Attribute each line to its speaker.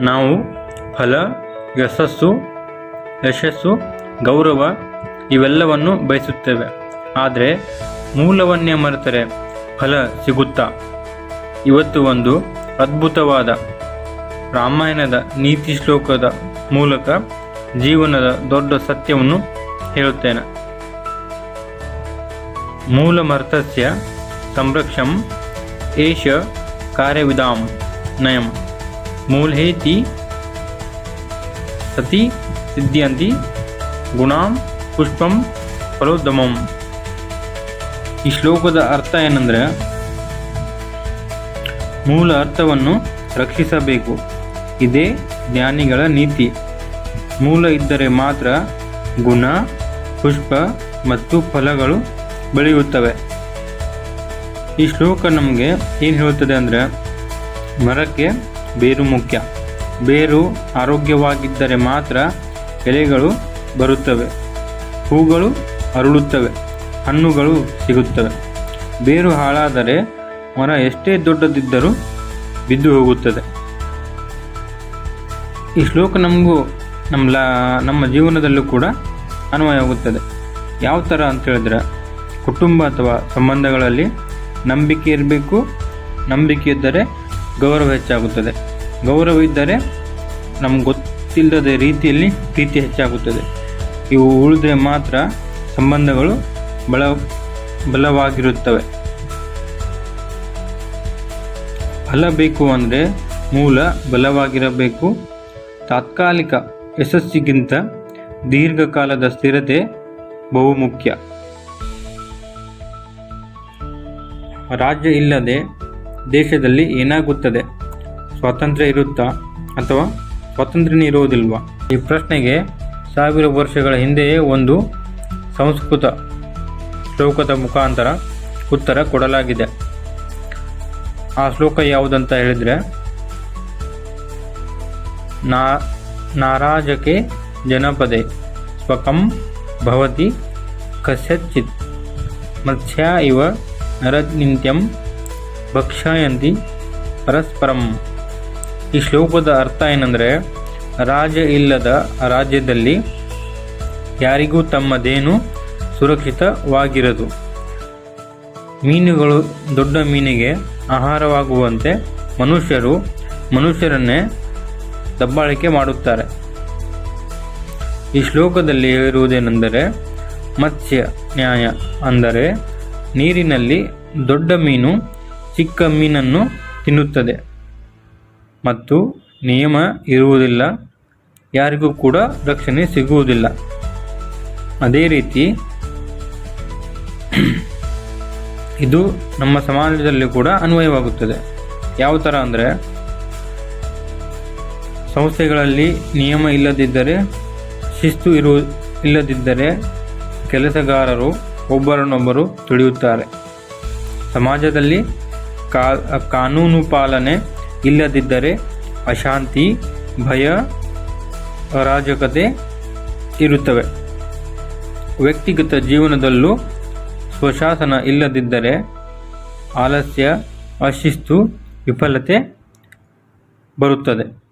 Speaker 1: ನಾವು, ಫಲ, ಯಶಸ್ಸು ಯಶಸ್ಸು, ಗೌರವ ಇವೆಲ್ಲವನ್ನು ಬಯಸುತ್ತೇವೆ. ಆದರೆ, ಮೂಲವನ್ನೇ ಮರೆತರೆ ಫಲ ಸಿಗುತ್ತಾ? ಇವತ್ತು ಒಂದು ಅದ್ಭುತವಾದ ರಾಮಾಯಣದ ನೀತಿ ಶ್ಲೋಕದ ಮೂಲಕ ಜೀವನದ ದೊಡ್ಡ ಸತ್ಯವನ್ನು ಹೇಳುತ್ತೇನೆ. ಮೂಲಮರ್ಥಸ್ಯ ಸಂರಕ್ಷಂ ಏಷ ಕಾರ್ಯವಿಧಾಂ ನಯಂ. ಮೂಲೇತಿ ಸತಿ ಸಿದ್ಧಿಯಂತಿ ಗುಣಾಂ ಪುಷ್ಪಂ ಫಲೋದ್ಯಮಂ. ಈ ಶ್ಲೋಕದ ಅರ್ಥ ಏನಂದ್ರೆ ಮೂಲ ಅರ್ಥವನ್ನು ರಕ್ಷಿಸಬೇಕು. ಇದೇ ಜ್ಞಾನಿಗಳ ನೀತಿ. ಮೂಲ ಇದ್ದರೆ ಮಾತ್ರ ಗುಣ, ಪುಷ್ಪ ಮತ್ತು ಫಲಗಳು ಬೆಳೆಯುತ್ತವೆ. ಈ ಶ್ಲೋಕ ನಮಗೆ ಏನು ಹೇಳುತ್ತದೆ ಅಂದರೆ ಮರಕ್ಕೆ ಬೇರು ಮುಖ್ಯ. ಬೇರು ಆರೋಗ್ಯವಾಗಿದ್ದರೆ ಮಾತ್ರ ಎಲೆಗಳು ಬರುತ್ತವೆ, ಹೂಗಳು ಅರಳುತ್ತವೆ, ಹಣ್ಣುಗಳು ಸಿಗುತ್ತವೆ. ಬೇರು ಹಾಳಾದರೆ ಮರ ಎಷ್ಟೇ ದೊಡ್ಡದಿದ್ದರೂ ಬಿದ್ದು ಹೋಗುತ್ತದೆ. ಈ ಶ್ಲೋಕ ನಮಗೂ ನಮ್ಮ ಲಾ ನಮ್ಮ ಜೀವನದಲ್ಲೂ ಕೂಡ ಅನ್ವಯವಾಗುತ್ತದೆ. ಯಾವ ಥರ ಅಂತ ಹೇಳಿದ್ರೆ, ಕುಟುಂಬ ಅಥವಾ ಸಂಬಂಧಗಳಲ್ಲಿ ನಂಬಿಕೆ ಇರಬೇಕು, ನಂಬಿಕೆ ಇದ್ದರೆ ಗೌರವ ಹೆಚ್ಚಾಗುತ್ತದೆ. ಗೌರವ ಇದ್ದರೆ ನಮ್ಗೆ ಗೊತ್ತಿಲ್ಲದ ರೀತಿಯಲ್ಲಿ ಪ್ರೀತಿ ಹೆಚ್ಚಾಗುತ್ತದೆ. ಇವು ಉಳಿದ್ರೆ ಮಾತ್ರ ಸಂಬಂಧಗಳು ಬಲ, ಬಲವಾಗಿರುತ್ತವೆ. ಫಲ ಬೇಕು ಅಂದರೆ ಮೂಲ ಬಲವಾಗಿರಬೇಕು. ತಾತ್ಕಾಲಿಕ ಯಶಸ್ಸಿಗಿಂತ ದೀರ್ಘಕಾಲದ ಸ್ಥಿರತೆ ಬಹುಮುಖ್ಯ. ರಾಜ್ಯ ಇಲ್ಲದೆ ದೇಶದಲ್ಲಿ ಏನಾಗುತ್ತದೆ? ಸ್ವಾತಂತ್ರ್ಯ ಇರುತ್ತಾ ಅಥವಾ ಸ್ವಾತಂತ್ರ್ಯನೇ ಇರುವುದಿಲ್ವಾ? ಈ ಪ್ರಶ್ನೆಗೆ ಸಾವಿರ ವರ್ಷಗಳ ಹಿಂದೆಯೇ ಒಂದು ಸಂಸ್ಕೃತ ಶ್ಲೋಕದ ಮುಖಾಂತರ ಉತ್ತರ ಕೊಡಲಾಗಿದೆ. ಆ ಶ್ಲೋಕ ಯಾವುದಂತ ಹೇಳಿದರೆ, ನಾ, ನಾರಾಜಕೆ ಜನಪದೆ ಸ್ವಕಂ ಭವತಿ ಕಸ್ಯಚಿತ್ ಮತ್ಸ್ಯ ಇವ ನರನಿತ್ಯಂ ಭಕ್ಷಯಂತಿ ಪರಸ್ಪರಂ. ಈ ಶ್ಲೋಕದ ಅರ್ಥ ಏನಂದರೆ, ರಾಜ ಇಲ್ಲದ ರಾಜ್ಯದಲ್ಲಿ ಯಾರಿಗೂ ತಮ್ಮದೇನು ಸುರಕ್ಷಿತವಾಗಿರದು. ಮೀನುಗಳು ದೊಡ್ಡ ಮೀನಿಗೆ ಆಹಾರವಾಗುವಂತೆ ಮನುಷ್ಯರು ಮನುಷ್ಯರನ್ನೇ ದಬ್ಬಾಳಿಕೆ ಮಾಡುತ್ತಾರೆ. ಈ ಶ್ಲೋಕದಲ್ಲಿ ಹೇಳಿರುವುದೇನೆಂದರೆ ಮತ್ಸ್ಯ ನ್ಯಾಯ ಅಂದರೆ ನೀರಿನಲ್ಲಿ ದೊಡ್ಡ ಮೀನು ಚಿಕ್ಕ ಮೀನನ್ನು ತಿನ್ನುತ್ತದೆ. ಮತ್ತು ನಿಯಮ ಇರುವುದಿಲ್ಲ. ಯಾರಿಗೂ ಕೂಡ ರಕ್ಷಣೆ ಸಿಗುವುದಿಲ್ಲ. ಅದೇ ರೀತಿ ಇದು ನಮ್ಮ ಸಮಾಜದಲ್ಲಿ ಕೂಡ ಅನ್ವಯವಾಗುತ್ತದೆ. ಯಾವ ಥರ ಅಂದರೆ, ಸಂಸ್ಥೆಗಳಲ್ಲಿ ನಿಯಮ ಇಲ್ಲದಿದ್ದರೆ, ಶಿಸ್ತು ಇರು, ಇಲ್ಲದಿದ್ದರೆ ಕೆಲಸಗಾರರು ಒಬ್ಬರನ್ನೊಬ್ಬರು ತುಳಿಯುತ್ತಾರೆ ಸಮಾಜದಲ್ಲಿ ಕಾನೂನು ಪಾಲನೆ ಇಲ್ಲದಿದ್ದರೆ ಅಶಾಂತಿ, ಭಯ, ಅರಾಜಕತೆ ಇರುತ್ತವೆ. ವ್ಯಕ್ತಿಗತ ಜೀವನದಲ್ಲೂ ಸ್ವಶಾಸನ ಇಲ್ಲದಿದ್ದರೆ ಆಲಸ್ಯ, ಅಶಿಸ್ತು, ವಿಫಲತೆ ಬರುತ್ತದೆ.